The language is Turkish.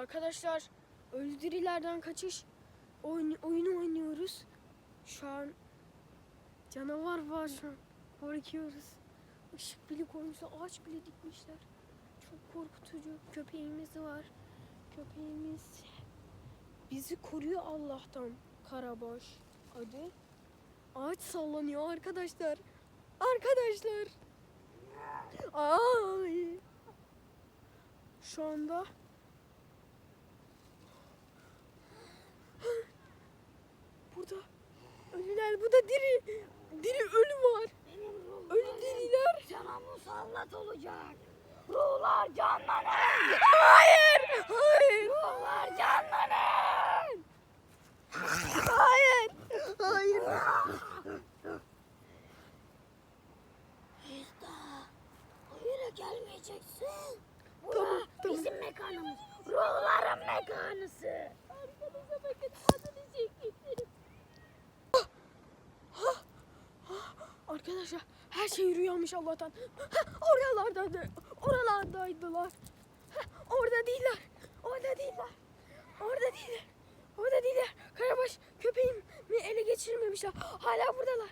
Arkadaşlar ölü dirilerden kaçış oyun, oyunu oynuyoruz. Şu an canavar var şu an. Korkuyoruz. Işık bile koymuşlar, ağaç bile dikmişler. Çok korkutucu. Köpeğimiz var. Köpeğimiz bizi koruyor Allah'tan. Karabaş adı. Ağaç sallanıyor arkadaşlar. Arkadaşlar. Ay. Şu anda Burada ölüler, bu da diri. Diri ölü var. Ölü diriler. Sana musallat olacak. Ruhlar canlanır. Hayır, hayır, Ruhlar canlanır. hayır, hayır. Hesta. Hayır gelmeyeceksin. Bura Tamam, tamam. bizim mekanımız. Ruhların mekanısı. Arkadaşlar her şey rüyamış Allah'tan. Heh, Oralardaydı, oralardaydılar. Orada değiller, orada değiller. Orada değiller, orada değiller. Karabaş köpeğimi ele geçirmemişler. Hala buradalar.